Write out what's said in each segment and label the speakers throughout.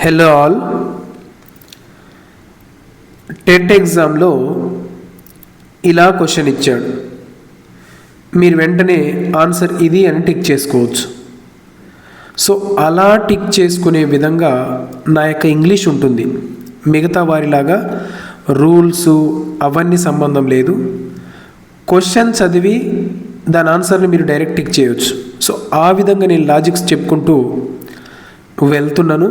Speaker 1: Hello all TET ఎగ్జామ్లో ఇలా question ఇచ్చాడు. మీరు వెంటనే ఆన్సర్ ఇది అని టిక్ చేసుకోవచ్చు. సో అలా టిక్ చేసుకునే విధంగా నా యొక్క ఇంగ్లీష్ ఉంటుంది. మిగతా వారిలాగా రూల్స్ అవన్నీ సంబంధం లేదు. క్వశ్చన్ చదివి దాని ఆన్సర్ని మీరు డైరెక్ట్ టిక్ చేయవచ్చు సో ఆ విధంగా నేను లాజిక్స్ చెప్పుకుంటూ వెళ్తున్నాను.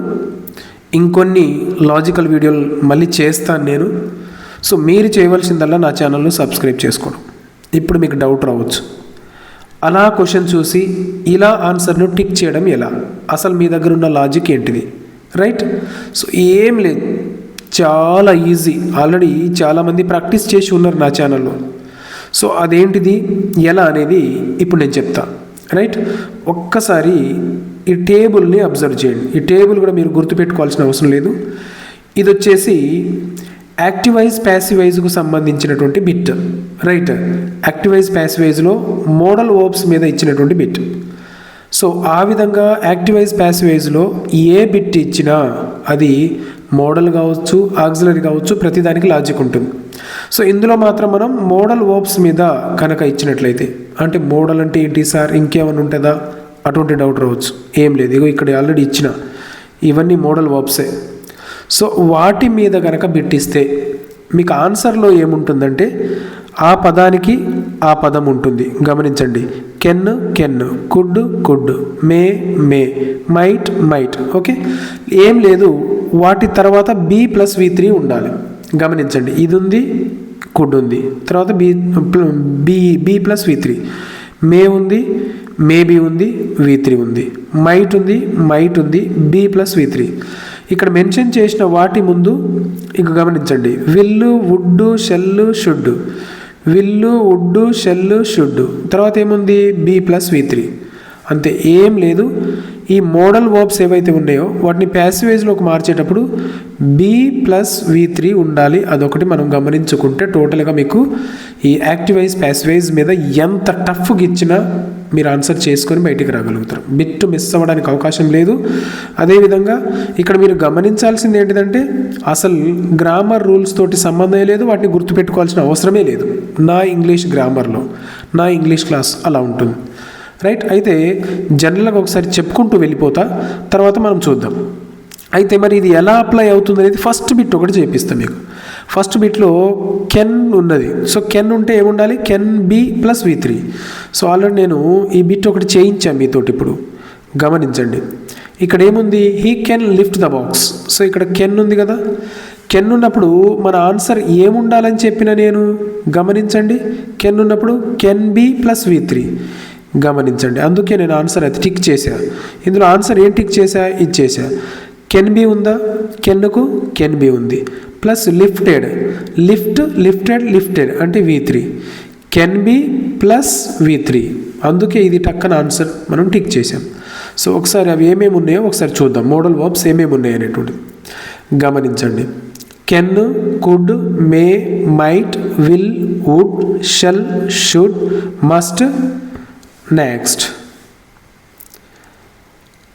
Speaker 1: ఇంకొన్ని లాజికల్ వీడియోలు మళ్ళీ చేస్తాను నేను. సో మీరు చేయవలసిందల్లా నా ఛానల్ను సబ్స్క్రైబ్ చేసుకోవడం ఇప్పుడు మీకు డౌట్ రావచ్చు. అలా క్వశ్చన్ చూసి ఇలా ఆన్సర్ను టిక్ చేయడం ఎలా? అసలు మీ దగ్గర ఉన్న లాజిక్ ఏంటిది? రైట్ సో ఏం లేదు. చాలా ఈజీ ఆల్రెడీ చాలామంది ప్రాక్టీస్ చేసి ఉన్నారు నా ఛానల్లో సో అదేంటిది? ఎలా అనేది ఇప్పుడు నేను చెప్తా. రైట్ ఒక్కసారి ఈ టేబుల్ని అబ్జర్వ్ చేయండి. ఈ టేబుల్ కూడా మీరు గుర్తుపెట్టుకోవాల్సిన అవసరం లేదు. ఇది వచ్చేసి యాక్టివైజ్ ప్యాసివైజ్కు సంబంధించినటువంటి బిట్. రైట్? యాక్టివైజ్ ప్యాసివైజ్లో మోడల్ ఓప్స్ మీద ఇచ్చినటువంటి బిట్. సో ఆ విధంగా యాక్టివైజ్ ప్యాసివైజ్లో ఏ బిట్ ఇచ్చినా అది మోడల్ కావచ్చు ఆక్సిలరీ కావచ్చు ప్రతిదానికి లాజిక్ ఉంటుంది. సో ఇందులో మాత్రం మనం మోడల్ ఓప్స్ మీద కనుక ఇచ్చినట్లయితే అంటే మోడల్ అంటే ఏంటి సార్? ఇంకేమైనా ఉంటుందా? అటువంటి డౌట్ రావచ్చు. ఏం లేదు. ఇగో ఇక్కడ ఆల్రెడీ ఇచ్చిన ఇవన్నీ మోడల్ వర్బ్సే సో వాటి మీద కనుక బిట్టిస్తే మీకు ఆన్సర్లో ఏముంటుందంటే ఆ పదానికి ఆ పదం ఉంటుంది. గమనించండి. Can can could could may may might might. Okay? ఏం లేదు. వాటి తర్వాత బి ప్లస్ వి త్రీ ఉండాలి. గమనించండి. ఇది ఉంది కుడ్ ఉంది. తర్వాత B B B plus V three may ఉంది మేబీ ఉంది వి త్రీ ఉంది. మైట్ ఉంది మైట్ ఉంది బి ప్లస్ వి త్రీ ఇక్కడ మెన్షన్ చేసిన వాటి ముందు ఇక గమనించండి. Will would shall should will would shall should తర్వాత ఏముంది? బి ప్లస్ వి త్రీ అంతే ఏం లేదు. ఈ మోడల్ వర్బ్స్ ఏవైతే ఉన్నాయో వాటిని ప్యాసివేజ్లోకి మార్చేటప్పుడు బి ప్లస్ వి త్రీ ఉండాలి. అదొకటి మనం గమనించుకుంటే టోటల్గా మీకు ఈ యాక్టివైజ్ ప్యాసివైజ్ మీద ఎంత టఫ్గా ఇచ్చినా మీరు ఆన్సర్ చేసుకొని బయటికి రాగలుగుతారు. బిట్ మిస్ అవ్వడానికి అవకాశం లేదు. అదేవిధంగా ఇక్కడ మీరు గమనించాల్సింది ఏంటిదంటే అసలు గ్రామర్ రూల్స్ తోటి సంబంధం లేదు వాటిని గుర్తుపెట్టుకోవాల్సిన అవసరమే లేదు. నా ఇంగ్లీష్ గ్రామర్లో నా ఇంగ్లీష్ క్లాస్ అలా ఉంటుంది. రైట్ అయితే జనరల్గా ఒకసారి చెప్పుకుంటూ వెళ్ళిపోతా తర్వాత మనం చూద్దాం. అయితే మరి ఇది ఎలా అప్లై అవుతుంది అనేది ఫస్ట్ బిట్ ఒకటి చేపిస్తాం మీకు. ఫస్ట్ బిట్లో కెన్ ఉన్నది. సో కెన్ ఉంటే ఏముండాలి? Can be plus V three so already నేను ఈ బిట్ ఒకటి చేయించాను మీతోటి ఇప్పుడు. గమనించండి. ఇక్కడ ఏముంది? He can lift the box so ఇక్కడ కెన్ ఉంది కదా? కెన్ ఉన్నప్పుడు మన ఆన్సర్ ఏముండాలని చెప్పిన నేను? గమనించండి. కెన్ ఉన్నప్పుడు can be plus V three గమనించండి. అందుకే నేను ఆన్సర్ అయితే టిక్ చేశా. ఇందులో ఆన్సర్ ఏం టిక్ చేశా? ఇది చేశా. కెన్ బి ఉందా? కెన్కు కెన్ బి ఉంది. Plus lifted. Lift lifted lifted అంటే V three. Can be plus V three. అందుకే ఇది టక్కన ఆన్సర్ మనం టిక్ చేసాం సో ఒకసారి అవి ఏమేమి ఉన్నాయో ఒకసారి చూద్దాం. మోడల్ వర్బ్స్ ఏమేమి ఉన్నాయి అనేటువంటిది. గమనించండి. Can could may might will would shall should must next.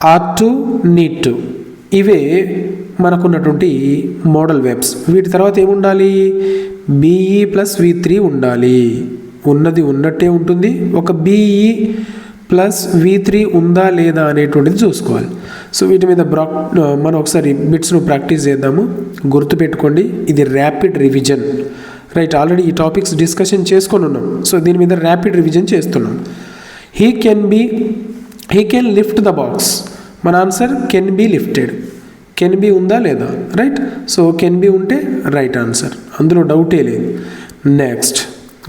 Speaker 1: Are to need to. ఇవే మనకున్నటువంటి మోడల్ వెబ్స్ వీటి తర్వాత ఏముండాలి? బీఈ ప్లస్ వి త్రీ ఉండాలి. ఉన్నది ఉన్నట్టే ఉంటుంది. ఒక బీఈ ప్లస్ వి త్రీ ఉందా లేదా అనేటువంటిది చూసుకోవాలి. సో వీటి మీద బ్రా మనం ఒకసారి బిట్స్ను ప్రాక్టీస్ చేద్దాము. గుర్తుపెట్టుకోండి ఇది ర్యాపిడ్ రివిజన్. రైట్ ఆల్రెడీ ఈ టాపిక్స్ డిస్కషన్ చేసుకొని ఉన్నాం. సో దీని మీద ర్యాపిడ్ రివిజన్ చేస్తున్నాం. He can be he can lift the box. మన answer can be lifted can be ఉందా లేదా? రైట్ సో కెన్ బీ ఉంటే రైట్ ఆన్సర్ అందులో డౌటే లేదు. నెక్స్ట్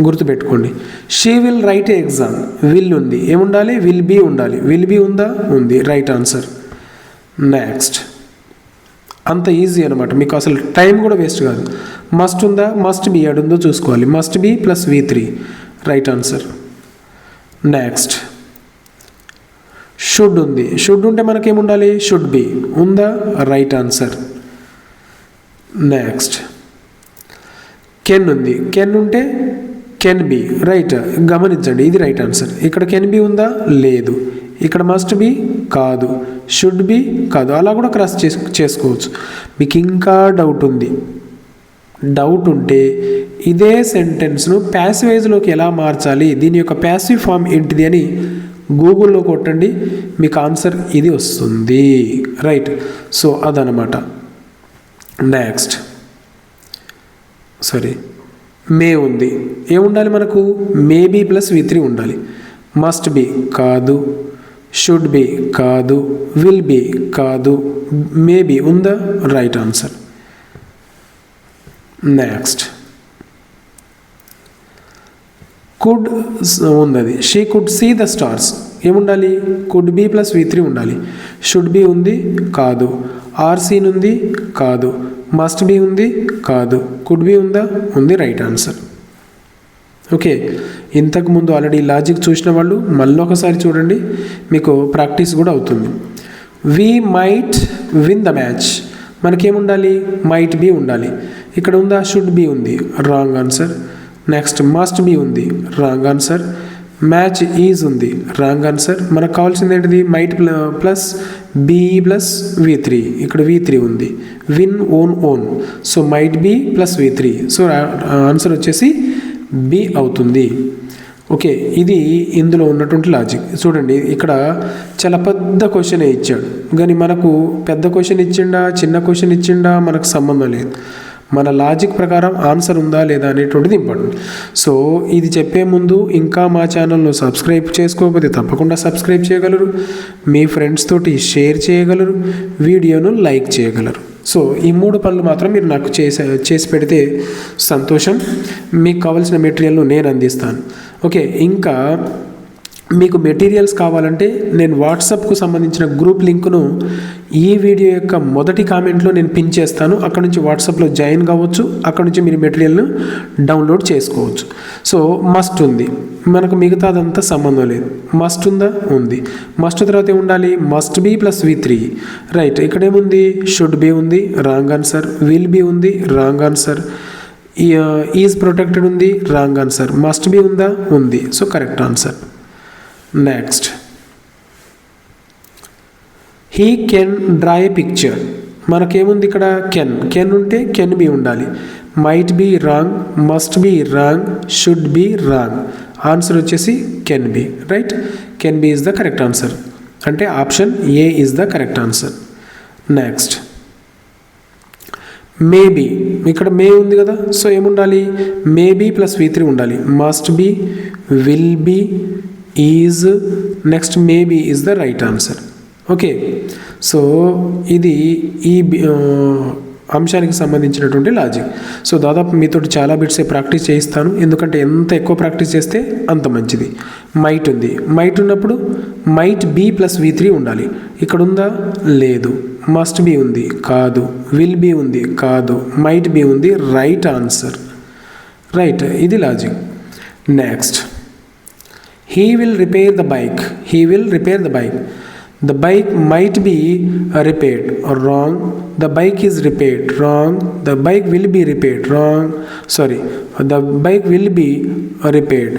Speaker 1: గుర్తుపెట్టుకోండి. She will write a exam will ఉంది. ఏముండాలి? విల్ బీ ఉండాలి. విల్ బీ ఉందా? ఉంది. రైట్ ఆన్సర్ నెక్స్ట్ అంత ఈజీ అనమాట మీకు అసలు టైం కూడా వేస్ట్ కాదు. మస్ట్ ఉందా? మస్ట్ బి ఉందో చూసుకోవాలి. Must be plus V three right answer next should ఉంది. షుడ్ ఉంటే మనకేముండాలి? షుడ్ బి ఉందా? రైట్ ఆన్సర్ నెక్స్ట్ కెన్ ఉంది. కెన్ ఉంటే కెన్ బి రైట్ గమనించండి. ఇది రైట్ ఆన్సర్ ఇక్కడ కెన్ బి ఉందా? లేదు. ఇక్కడ మస్ట్ బి కాదు. షుడ్ బి కాదు. అలా కూడా క్రాస్ చేసు చేసుకోవచ్చు. మీకు ఇంకా డౌట్ ఉంది. డౌట్ ఉంటే ఇదే సెంటెన్స్ను ప్యాసివైజ్లోకి ఎలా మార్చాలి? దీని యొక్క ప్యాసివ్ ఫామ్ ఏంటిది అని గూగుల్లో కొట్టండి మీకు ఆన్సర్ ఇది వస్తుంది. రైట్? సో అదనమాట నెక్స్ట్. సారీ. మే ఉంది. ఏముండాలి మనకు? మేబీ ప్లస్ వి త్రీ ఉండాలి. మస్ట్ బి కాదు షుడ్ బి కాదు విల్ బి కాదు మేబీ ఉందా? Right answer. నెక్స్ట్. కుడ్ ఉంది అది she could see the stars ఏముండాలి? Could be plus V three ఉండాలి. షుడ్ బి ఉంది కాదు. ఆర్ సీన్ ఉంది కాదు. మస్ట్ బి ఉంది కాదు. కుడ్ బి ఉందా? ఉంది రైట్ ఆన్సర్ ఓకే ఇంతకుముందు ఆల్రెడీ లాజిక్ చూసిన వాళ్ళు మళ్ళీ ఒకసారి చూడండి. మీకు ప్రాక్టీస్ కూడా అవుతుంది. We might win the match మనకేముండాలి? Might be ఉండాలి. ఇక్కడ ఉందా? షుడ్ బి ఉంది. Wrong answer next must be ఉంది. రాంగ్ ఆన్సర్ మ్యాచ్ ఈజ్ ఉంది. రాంగ్ ఆన్సర్ మనకు కావాల్సింది ఏంటిది? Might plus be plus V three ఇక్కడ వి త్రీ ఉంది. Win own own so might be plus V three so answer వచ్చేసి B అవుతుంది. Okay ఇది ఇందులో ఉన్నటువంటి లాజిక్ చూడండి ఇక్కడ చాలా పెద్ద క్వశ్చనే ఇచ్చాడు. కానీ మనకు పెద్ద క్వశ్చన్ ఇచ్చిండా చిన్న క్వశ్చన్ ఇచ్చిండా మనకు సంబంధం లేదు. మన లాజిక్ ప్రకారం ఆన్సర్ ఉందా లేదా అనేటువంటిది ఇంపార్టెంట్. సో ఇది చెప్పే ముందు ఇంకా మా ఛానల్ను సబ్స్క్రైబ్ చేసుకోకపోతే తప్పకుండా సబ్స్క్రైబ్ చేయగలరు. మీ ఫ్రెండ్స్ తోటి షేర్ చేయగలరు. వీడియోను లైక్ చేయగలరు. సో ఈ మూడు పనులు మాత్రం మీరు నాకు చేసే చేసి పెడితే సంతోషం. మీకు కావాల్సిన మెటీరియల్ను నేను అందిస్తాను. ఓకే ఇంకా మీకు మెటీరియల్స్ కావాలంటే నేను వాట్సాప్కు సంబంధించిన గ్రూప్ లింక్ను ఈ వీడియో యొక్క మొదటి కామెంట్లో నేను పిన్ చేస్తాను. అక్కడ నుంచి వాట్సాప్లో జాయిన్ కావచ్చు. అక్కడ నుంచి మీరు మెటీరియల్ను డౌన్లోడ్ చేసుకోవచ్చు. సో మస్ట్ ఉంది. మనకు మిగతాదంతా సంబంధం లేదు. మస్ట్ ఉందా? ఉంది. మస్ట్ తర్వాత ఏముండాలి must be plus V three right ఇక్కడేముంది? Should be ఉంది. రాంగ్ ఆన్సర్ విల్ బీ ఉంది. రాంగ్ ఆన్సర్ ఈజ్ ప్రొటెక్టెడ్ ఉంది. రాంగ్ ఆన్సర్ మస్ట్ బీ ఉందా? ఉంది. So correct answer next he can draw a picture మనకేముంది ఇక్కడ? కెన్ కెన్ ఉంటే can be ఉండాలి. Might be wrong must be wrong should be wrong answer వచ్చేసి can be right can be is the correct answer అంటే option A is the correct answer next maybe ఇక్కడ may ఉంది కదా? So ఏముండాలి? Maybe plus V three ఉండాలి. Must be will be is next maybe is the right answer okay so ఇది ఈ అంశానికి సంబంధించినటువంటి లాజిక్ సో దాదాపు మీతో చాలా బిట్సే ప్రాక్టీస్ చేయిస్తాను. ఎందుకంటే ఎంత ఎక్కువ ప్రాక్టీస్ చేస్తే అంత మంచిది. మైట్ ఉంది. మైట్ ఉన్నప్పుడు might be plus V three ఉండాలి. ఇక్కడ ఉందా లేదు. మస్ట్ బి ఉంది. కాదు. విల్ బీ ఉంది. కాదు. మైట్ బీ ఉంది. రైట్ ఆన్సర్ రైట్ ఇది logic next he will repair the bike he will repair the bike the bike might be uh, repaired or wrong the bike is repaired wrong the bike will be repaired wrong sorry the bike will be uh, repaired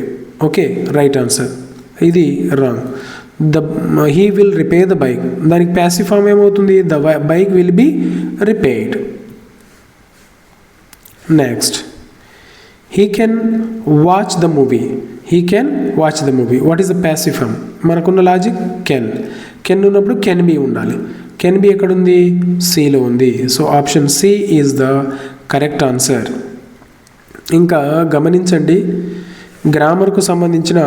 Speaker 1: okay right answer ఇది wrong the he will repair the bike దానికి passive form ఏమవుతుంది the bike will be repaired next he can watch the movie he can watch the movie what is the passive form మనకున్న logic can can ఉన్నప్పుడు can be ఉండాలి. Can be ఎక్కడుంది? సిలో ఉంది. So option C is the correct answer ఇంకా గమనించండి గ్రామర్కు సంబంధించిన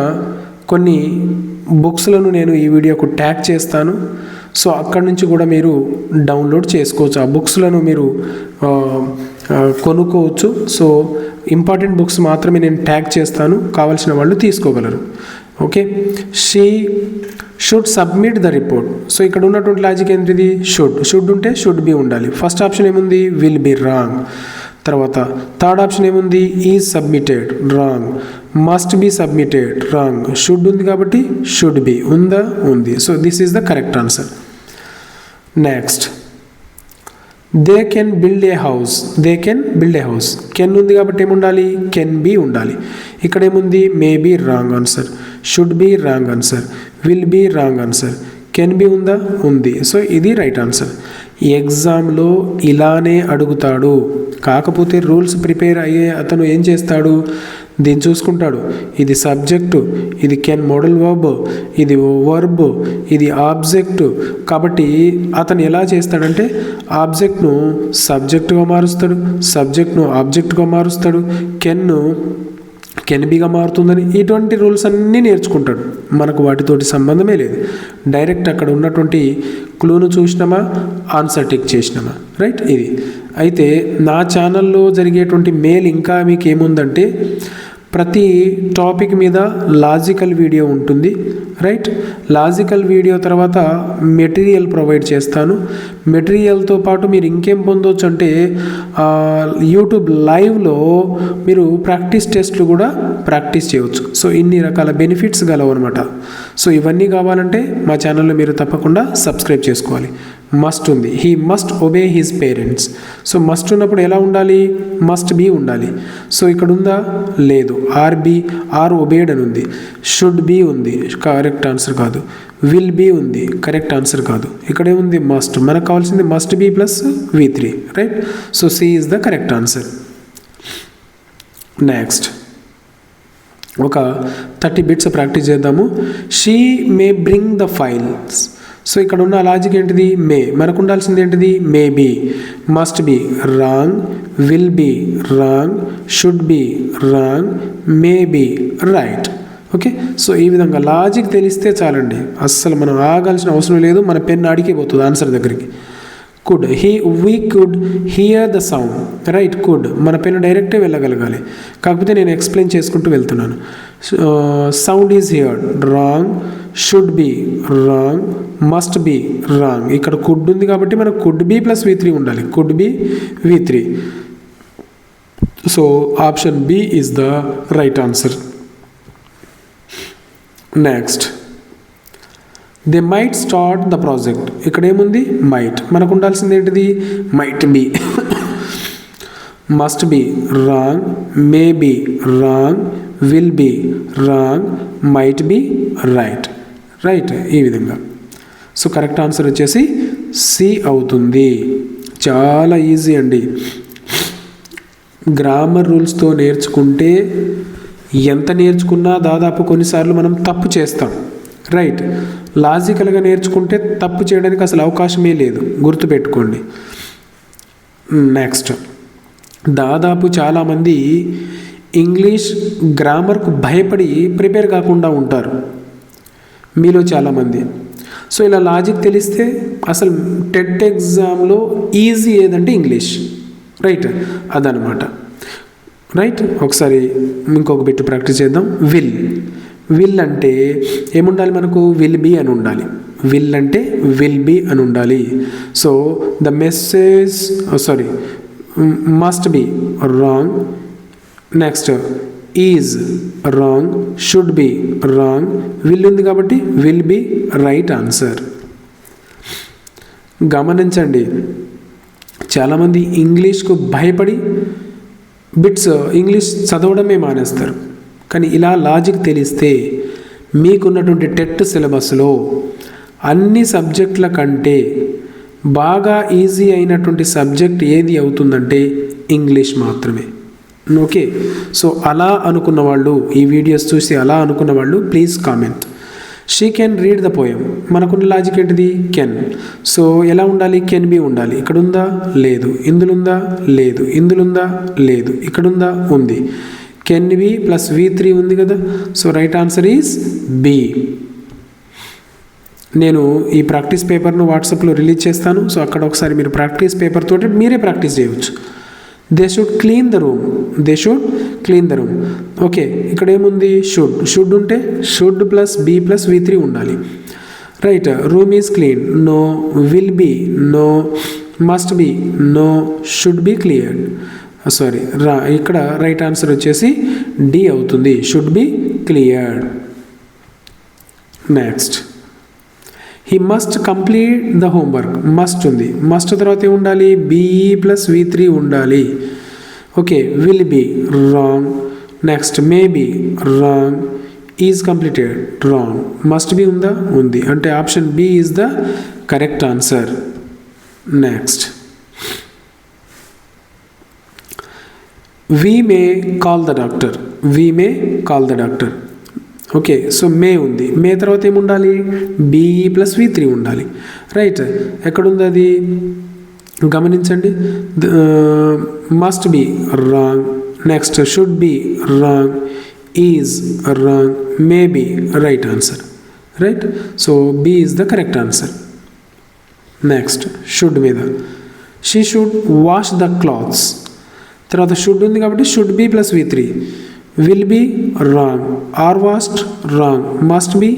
Speaker 1: కొన్ని బుక్స్లను నేను ఈ వీడియోకు ట్యాగ్ చేస్తాను. సో అక్కడి నుంచి కూడా మీరు డౌన్లోడ్ చేసుకోవచ్చు. ఆ బుక్స్లను మీరు కొనుక్కోవచ్చు. సో ఇంపార్టెంట్ బుక్స్ మాత్రమే నేను ట్యాగ్ చేస్తాను కావాల్సిన వాళ్ళు తీసుకోగలరు. Okay? She should submit the report. So ఇక్కడ ఉన్నటువంటి లాజిక్ ఏంటిది? షుడ్. షుడ్ ఉంటే షుడ్ బి ఉండాలి. ఫస్ట్ ఆప్షన్ ఏముంది? Will be wrong. తర్వాత థర్డ్ ఆప్షన్ ఏముంది? Is submitted. Wrong. Must be submitted. Wrong. Should ఉంది కాబట్టి షుడ్ బి. ఉందా? ఉంది. So this is the correct answer. Next. They can build a house they can build a house can ఉంది కాబట్టి ఏముండాలి? Can be ఉండాలి. ఇక్కడ ఏముంది? May be wrong answer should be wrong answer will be wrong answer can be ఉందా? ఉంది. So ఇది right answer ఎగ్జామ్లో ఇలానే అడుగుతాడు. కాకపోతే రూల్స్ ప్రిపేర్ అయ్యే అతను ఏం చేస్తాడు? దీన్ని చూసుకుంటాడు. ఇది సబ్జెక్టు ఇది కెన్ మోడల్ వర్బ్ ఇది వర్బ్ ఇది ఆబ్జెక్ట్. కాబట్టి అతను ఎలా చేస్తాడంటే ఆబ్జెక్ట్ను సబ్జెక్టుగా మారుస్తాడు సబ్జెక్ట్ను ఆబ్జెక్ట్గా మారుస్తాడు కెన్ను కెన్బిగా మారుతుందని ఇటువంటి రూల్స్ అన్నీ నేర్చుకుంటాడు. మనకు వాటితోటి సంబంధమే లేదు. డైరెక్ట్ అక్కడ ఉన్నటువంటి క్లూను చూసినామా? ఆన్సర్ టిక్ చేసినామా? రైట్? ఇది. అయితే నా ఛానల్లో జరిగేటువంటి మేల్ ఇంకా మీకు ఏముందంటే ప్రతి టాపిక్ మీద లాజికల్ వీడియో ఉంటుంది రైట్? లాజికల్ వీడియో తర్వాత మెటీరియల్ ప్రొవైడ్ చేస్తాను. మెటీరియల్తో పాటు మీరు ఇంకేం పొందవచ్చు అంటే యూట్యూబ్ లైవ్లో మీరు ప్రాక్టీస్ టెస్ట్లు కూడా ప్రాక్టీస్ చేయవచ్చు సో ఇన్ని రకాల బెనిఫిట్స్ గలవు అనమాట సో ఇవన్నీ కావాలంటే మా ఛానల్లో మీరు తప్పకుండా సబ్స్క్రైబ్ చేసుకోవాలి. మస్ట్ ఉంది. He must obey his parents so must ఉన్నప్పుడు ఎలా ఉండాలి? మస్ట్ బీ ఉండాలి. సో ఇక్కడ ఉందా లేదు. ఆర్ బి ఆర్ ఒబేడ్ అని ఉంది. షుడ్ బీ ఉంది. కరెక్ట్ ఆన్సర్ కాదు. విల్ బీ ఉంది. కరెక్ట్ ఆన్సర్ కాదు. ఇక్కడే ఉంది మస్ట్ మనకు కావాల్సింది must be plus V three right so C is the correct answer next ఒక థర్టీ బిట్స్ ప్రాక్టీస్ చేద్దాము. She may bring the files so ఇక్కడ ఉన్న లాజిక్ ఏంటిది? మే. మనకు ఉండాల్సింది ఏంటిది? May be. Must be wrong will be wrong should be wrong may be right okay so ఈ విధంగా లాజిక్ తెలిస్తే చాలండి. అస్సలు మనం ఆగాల్సిన అవసరం లేదు. మన పెన్ అడిగిపోతుంది ఆన్సర్ దగ్గరికి. Could he we could hear the sound right could మన పైన డైరెక్టే వెళ్ళగలగాలి. కాకపోతే నేను ఎక్స్ప్లెయిన్ చేసుకుంటూ వెళ్తున్నాను. Sound is hear wrong should be wrong must be wrong ఇక్కడ కుడ్ ఉంది కాబట్టి మనకు could be plus V three ఉండాలి. Could be V three so option B is the right answer next they might start the project ఇక్కడ ఏముంది might మనకు ఉండాల్సింది ఏంటిది? Might be must be wrong may be wrong will be wrong might be right right ఈ విధంగా. So correct answer వచ్చేసి C అవుతుంది. చాలా ఈజీ అండి. గ్రామర్ రూల్స్తో నేర్చుకుంటే ఎంత నేర్చుకున్నా దాదాపు కొన్నిసార్లు మనం తప్పు చేస్తాం. రైట్ లాజికల్గా నేర్చుకుంటే తప్పు చేయడానికి అసలు అవకాశమే లేదు. గుర్తుపెట్టుకోండి. నెక్స్ట్ దాదాపు చాలామంది ఇంగ్లీష్ గ్రామర్కు భయపడి ప్రిపేర్ కాకుండా ఉంటారు. మీలో చాలామంది. సో ఇలా లాజిక్ తెలిస్తే అసలు టెట్ ఎగ్జామ్లో ఈజీ ఏదంటే ఇంగ్లీష్. రైట్ అదనమాట రైట్ ఒకసారి ఇంకొక బిట్ ప్రాక్టీస్ చేద్దాం. విల్ విల్ అంటే ఏముండాలి మనకు? విల్ బి అని ఉండాలి. విల్ అంటే విల్ బి అని ఉండాలి. So the message sorry must be wrong. Next is wrong should be wrong. Will ఉంది కాబట్టి విల్ బి రైట్ ఆన్సర్. గమనించండి చాలామంది ఇంగ్లీష్కు భయపడి బిట్స్ ఇంగ్లీష్ చదవడమే మానేస్తారు. కానీ ఇలా లాజిక్ తెలిస్తే మీకున్నటువంటి టెట్ సిలబస్లో అన్ని సబ్జెక్టుల కంటే బాగా ఈజీ అయినటువంటి సబ్జెక్ట్ ఏది అవుతుందంటే ఇంగ్లీష్ మాత్రమే. ఓకే? సో అలా అనుకున్న వాళ్ళు ఈ వీడియోస్ చూసి అలా అనుకున్న వాళ్ళు please comment she can read the poem మనకున్న లాజిక్ ఏంటిది? కెన్ సో ఎలా ఉండాలి? కెన్ బి ఉండాలి. ఇక్కడ ఉందా లేదు. ఇందులుందా? లేదు. ఇందులుందా? లేదు. ఇక్కడ ఉందా ఉంది. Can be plus V three ఉంది కదా. So right answer is B. నేను ఈ ప్రాక్టీస్ పేపర్ను వాట్సాప్లో రిలీజ్ చేస్తాను. సో అక్కడ ఒకసారి మీరు ప్రాక్టీస్ పేపర్ తోటి మీరే ప్రాక్టీస్ చేయవచ్చు. They should clean the room they should clean the room okay ఇక్కడ ఏముంది? షుడ్ షుడ్ ఉంటే should plus be plus V three ఉండాలి. Right room is clean no will be no must be no should be cleared sorry రా ఇక్కడ right answer వచ్చేసి D అవుతుంది. Should be cleared next he must complete the homework must ఉంది. Must తర్వాత ఏం ఉండాలి? Be plus V three ఉండాలి. Okay will be wrong next may be wrong is completed wrong must be ఉందా? ఉంది. అంటే option B is the correct answer next we may call the doctor we may call the doctor okay so may ఉంది. May తర్వాత ఏముండాలి? Be plus V three ఉండాలి. Right ఎక్కడుంది అది? గమనించండి. Must be wrong next should be wrong is wrong may be right answer right so B is the correct answer next should మీద she should wash the clothes తర్వాత should ఉంది కాబట్టి should be plus V three will be wrong or washed wrong must be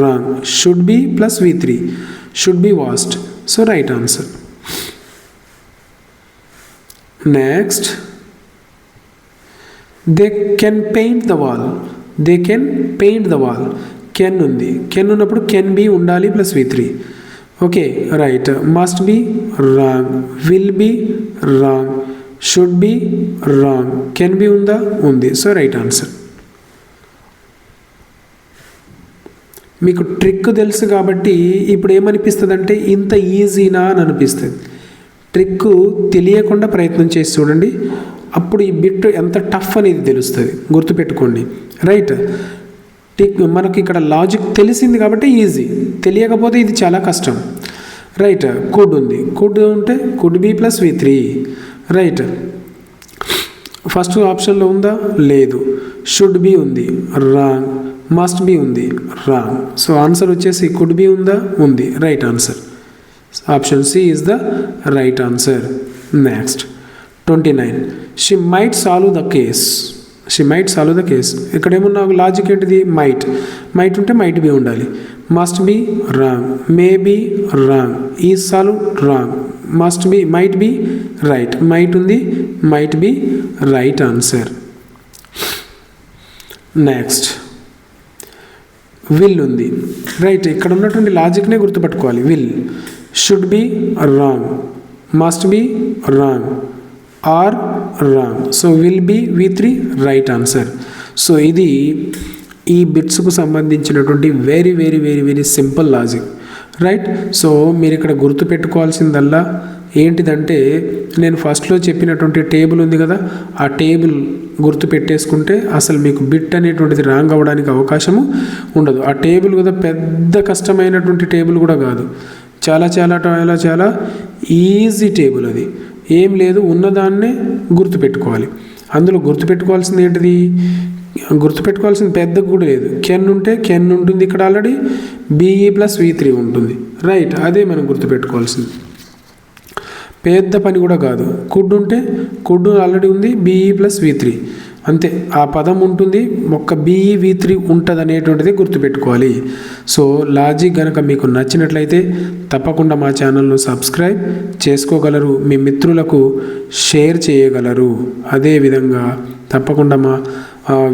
Speaker 1: wrong should be plus V three should be washed so right answer next they can paint the wall they can paint the wall can ఉంది. Can ఉన్నప్పుడు can be ఉండాలి plus V three okay right must be wrong will be wrong should be wrong can be ఉందా ఉంది so right answer మీకు trick తెలుసు కాబట్టి ఇప్పుడు ఏమనిపిస్తుంది అంటే ఇంత ఈజీనా అని అనిపిస్తుంది. ట్రిక్ తెలియకుండా ప్రయత్నం చేసి చూడండి. అప్పుడు ఈ బిట్ ఎంత టఫ్ అనేది తెలుస్తుంది. గుర్తుపెట్టుకోండి. రైట్ టిక్ మనకి ఇక్కడ లాజిక్ తెలిసింది కాబట్టి ఈజీ తెలియకపోతే ఇది చాలా కష్టం. రైట్ కుడ్ ఉంది. కుడ్ ఉంటే could be plus V three right first ఆప్షన్లో ఉందా? లేదు. షుడ్ బి ఉంది. రాంగ్ మస్ట్ బి ఉంది. రాంగ్ సో ఆన్సర్ వచ్చేసి కుడ్ బి ఉందా? ఉంది. Right answer option C is the right answer next twenty nine she might solve the case she might solve the case ఇక్కడ ఏమన్నా logic ఏంటిది? Might might ఉంటే might be ఉండాలి. Must be wrong may be wrong ఈ solve wrong must be might be right might ఉంది might be right answer next will ఉంది. Right ఇక్కడ ఉన్నటువంటి లాజిక్నే గుర్తుపట్టుకోవాలి. Will should be wrong must be wrong or wrong so will be V three right answer so ఇది ఈ బిట్స్కు సంబంధించినటువంటి very very very very simple logic right so మీరు ఇక్కడ గుర్తుపెట్టుకోవాల్సిందల్లా ఏంటిదంటే నేను ఫస్ట్లో చెప్పినటువంటి టేబుల్ ఉంది కదా ఆ టేబుల్ గుర్తు పెట్టేసుకుంటే అసలు మీకు బిట్ అనేటువంటిది రాంగ్ అవ్వడానికి అవకాశము ఉండదు. ఆ టేబుల్ కదా పెద్ద కష్టమైనటువంటి టేబుల్ కూడా కాదు. చాలా చాలా చాలా చాలా ఈజీ టేబుల్ అది. ఏం లేదు ఉన్నదాన్నే గుర్తుపెట్టుకోవాలి అందులో గుర్తుపెట్టుకోవాల్సింది ఏంటిది? గుర్తుపెట్టుకోవాల్సింది పెద్ద కూడా లేదు. కెన్ ఉంటే కెన్ ఉంటుంది ఇక్కడ already be plus V three ఉంటుంది. రైట్ అదే మనం గుర్తుపెట్టుకోవాల్సింది పెద్ద పని కూడా కాదు. కుడ్ ఉంటే కుడ్ ఆల్రెడీ ఉంది బీఈ ప్లస్ వి త్రీ అంతే ఆ పదం ఉంటుంది ఒక్క బీఈ వి త్రీ e, ఉంటుంది అనేటువంటిది గుర్తుపెట్టుకోవాలి. సో లాజిక్ కనుక మీకు నచ్చినట్లయితే తప్పకుండా మా ఛానల్ను సబ్స్క్రైబ్ చేసుకోగలరు మీ మిత్రులకు షేర్ చేయగలరు. అదేవిధంగా తప్పకుండా మా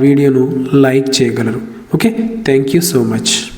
Speaker 1: వీడియోను లైక్ చేయగలరు. Okay thank you so much.